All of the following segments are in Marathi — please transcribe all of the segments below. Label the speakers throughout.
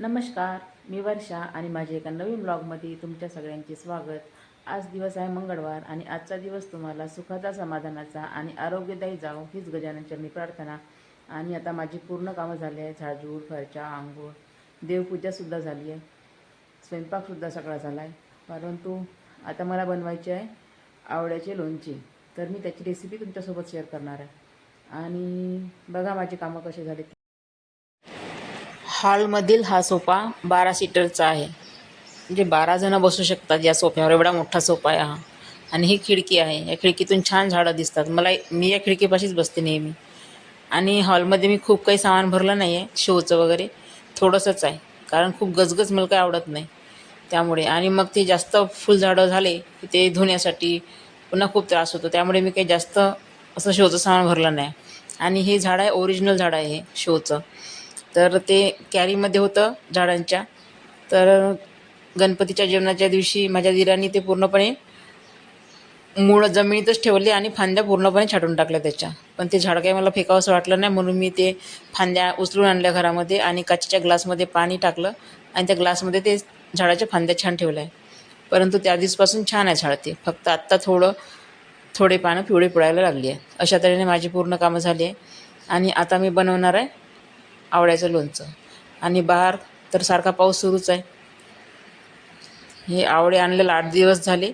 Speaker 1: नमस्कार मी वर्षा आणि माझ्या एका नवीन ब्लॉगमध्ये तुमच्या सगळ्यांचे स्वागत. आज दिवस आहे मंगळवार आणि आजचा दिवस तुम्हाला सुखाचा समाधानाचा आणि आरोग्यदायी जावो हीच गजानन चरणी प्रार्थना. आणि आता माझी पूर्ण कामं झाली आहे झाडझूड फरच्या आंघोळ. देवपूजासुद्धा झाली आहे. स्वयंपाकसुद्धा सगळा झाला आहे. परंतु आता मला बनवायचे आहे आवड्याचे लोणचे. तर मी त्याची रेसिपी तुमच्यासोबत शेअर करणार आहे. आणि बघा माझी कामं कसे झाले. हॉलमधील हा सोफा बारा सीटरचा आहे. म्हणजे बारा जणं बसू शकतात या सोफ्यावर. एवढा मोठा सोफा आहे हा. आणि ही खिडकी आहे. या खिडकीतून छान झाडं दिसतात. मला मी या खिडकीपाशीच बसते नेहमी. आणि हॉलमध्ये मी खूप काही सामान भरलं नाही आहे शोचं वगैरे थोडंसंच आहे. कारण खूप गजगज मला काही आवडत नाही. त्यामुळे आणि मग ते जास्त फुलझाडं झाले की ते धुण्यासाठी पुन्हा खूप त्रास होतो. त्यामुळे मी काही जास्त असं शोचं सामान भरलं नाही. आणि हे झाड आहे ओरिजिनल झाड आहे हे शोचं. तर ते कॅरीमध्ये होतं झाडांच्या. तर गणपतीच्या जेवणाच्या दिवशी माझ्या दिरांनी ते पूर्णपणे मूळ जमिनीतच ठेवले आणि फांद्या पूर्णपणे छाटून टाकल्या त्याच्या. पण ते झाड काही मला फेकावंसं वाटलं नाही म्हणून मी ते फांद्या उचलून आणल्या घरामध्ये आणि काचेच्या ग्लासमध्ये पाणी टाकलं आणि त्या ग्लासमध्ये ते झाडाच्या फांद्या छान ठेवल्या. आहे परंतु त्या दिवसपासून छान आहे झाड ते. फक्त आत्ता थोडं थोडे पानं पिवळे पडायला लागली आहे. अशा तऱ्हेने माझी पूर्ण कामं झाली आहे. आणि आता मी बनवणार आहे आवळ्याचं लोणचं. आणि बाहेर तर सारखा पाऊस सुरूच आहे. हे आवळे आणलेलं आठ दिवस झाले.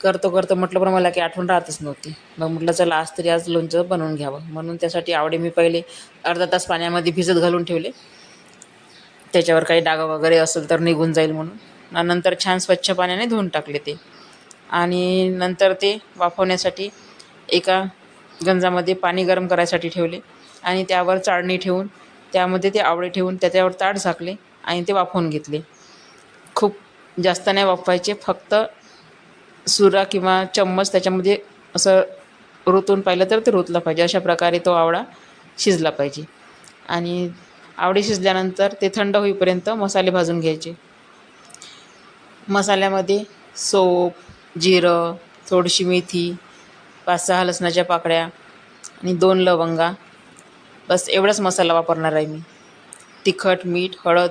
Speaker 1: करतो करतो म्हटलं पण मला की आठवण राहतच नव्हती. मग म्हटलं चला आज तरी आज लोणचं बनवून घ्यावं. म्हणून त्यासाठी आवडे मी पहिले अर्धा तास पाण्यामध्ये भिजत घालून ठेवले. त्याच्यावर काही डाग वगैरे असेल तर निघून जाईल म्हणून. नंतर छान स्वच्छ पाण्याने धुवून टाकले ते. आणि नंतर ते वाफवण्यासाठी एका गंजामध्ये पाणी गरम करायसाठी ठेवले. आणि त्यावर चाळणी ठेवून त्यामध्ये ते आवळे ठेवून त्याच्यावर ताट झाकले आणि ते वाफवून घेतले. खूप जास्त नाही वाफवायचे फक्त सुरा किंवा चम्मच त्याच्यामध्ये असं रोतून पाहिलं तर ते रोतलं पाहिजे. अशा प्रकारे तो आवळा शिजला पाहिजे. आणि आवडे शिजल्यानंतर ते थंड होईपर्यंत मसाले भाजून घ्यायचे. मसाल्यामध्ये सोप जिरं थोडीशी मेथी पाच सहा लसणाच्या पाकळ्या आणि दोन लवंगा बस एवढाच मसाला वापरणार आहे मी. तिखट मीठ हळद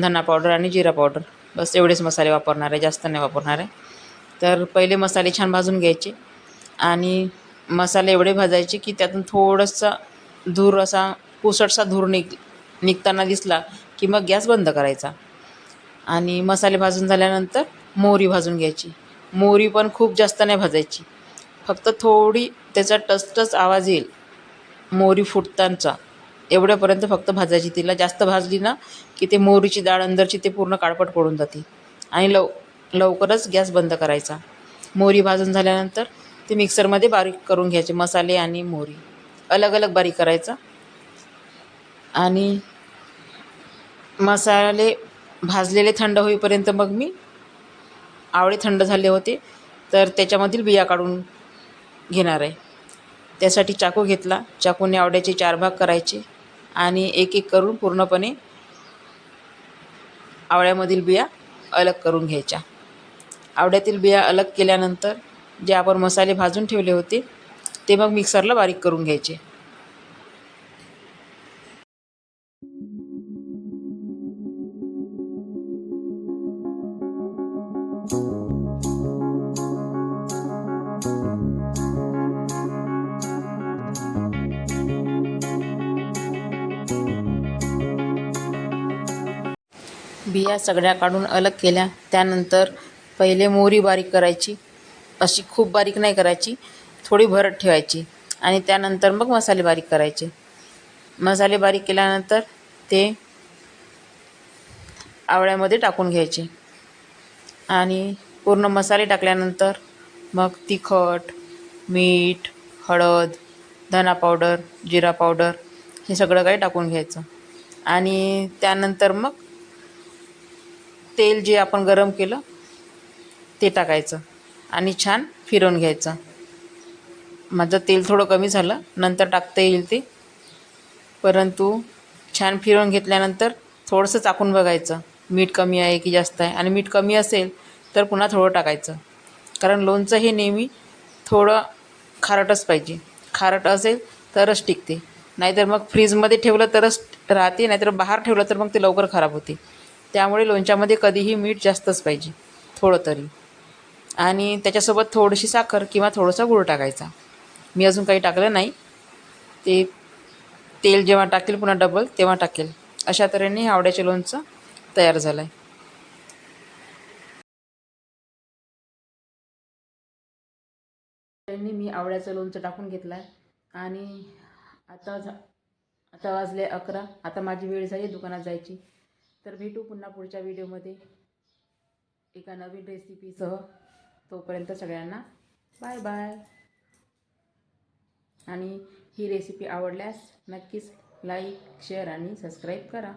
Speaker 1: धना पावडर आणि जिरा पावडर. बस एवढेच मसाले वापरणार आहे जास्त नाही वापरणार आहे. तर पहिले मसाले छान भाजून घ्यायचे आणि मसाले एवढे भाजायचे की त्यातून थोडंसा धूर असा पुसटसा धूर निघ निघताना दिसला की मग गॅस बंद करायचा. आणि मसाले भाजून झाल्यानंतर मोहरी भाजून घ्यायची. मोहरी पण खूप जास्त नाही भाजायची. फक्त थोडी त्याचा टचटच आवाज येईल. मोहरी फुटतांचा. एवढ्यापर्यंत फक्त भाजायची. तिला जास्त भाजली ना की ते मोहरीची डाळ अंदरची ते पूर्ण काळपट पडून जाते. आणि लव लवकरच गॅस बंद करायचा. मोहरी भाजून झाल्यानंतर ते मिक्सरमध्ये बारीक करून घ्यायचे मसाले आणि मोहरी. अलग अलग बारीक करायचा. आणि मसाले भाजलेले थंड होईपर्यंत मग मी आवळे थंड झाले होते तर त्याच्यामधील बिया काढून घेणार आहे. त्यासाठी चाकू घेतला. चाकूने आवड्याचे चार भाग करायचे आणि एक एक करून पूर्णपणे आवळ्यामधील बिया अलग करून घ्यायच्या. आवड्यातील बिया अलग केल्यानंतर जे आपण मसाले भाजून ठेवले होते ते मग मिक्सरला बारीक करून घ्यायचे. बिया सगळ्या काढून अलग केल्या. त्यानंतर पहिले मोहरी बारीक करायची. अशी खूप बारीक नाही करायची. थोडी भरत ठेवायची. आणि त्यानंतर मग मसाले बारीक करायचे. मसाले बारीक केल्यानंतर ते आवळ्यामध्ये टाकून घ्यायचे. आणि पूर्ण मसाले टाकल्यानंतर मग तिखट मीठ हळद धना पावडर जिरा पावडर हे सगळं काही टाकून घ्यायचं. आणि त्यानंतर मग तेल जे आपण गरम केलं ते टाकायचं आणि छान फिरवून घ्यायचं. माझं तेल थोडं कमी झालं नंतर टाकता येईल ते. परंतु छान फिरवून घेतल्यानंतर थोडंसं चाकून बघायचं मीठ कमी आहे की जास्त आहे. आणि मीठ कमी असेल तर पुन्हा थोडं टाकायचं. कारण लोणचं हे नेहमी थोडं खारटच पाहिजे. खारट असेल तरच टिकते. नाहीतर मग फ्रीजमध्ये ठेवलं तरच राहते नाहीतर बाहेर ठेवलं तर मग ते लवकर खराब होते. त्यामुळे लोणच्यामध्ये कधीही मीठ जास्तच पाहिजे थोडं तरी. आणि त्याच्यासोबत थोडीशी साखर किंवा थोडंसं गूळ टाकायचा. मी अजून काही टाकलं नाही. ते तेल जेव्हा टाकेल पुन्हा डबल तेव्हा टाकेल. अशा तऱ्हेने हे आवड्याचे लोणचं तयार झालं आहे त्यांनी मी आवळ्याचं लोणचं टाकून घेतलं आहे आणि आता झा आता वाजले अकरा. आता माझी वेळ झाली दुकानात जायची. तर भेटू पुन्हा पुढच्या व्हिडिओमध्ये एका नवीन रेसिपीसह. तोपर्यंत सगळ्यांना बाय बाय. आणि ही रेसिपी आवडल्यास नक्कीच लाईक शेअर आणि सबस्क्राईब करा.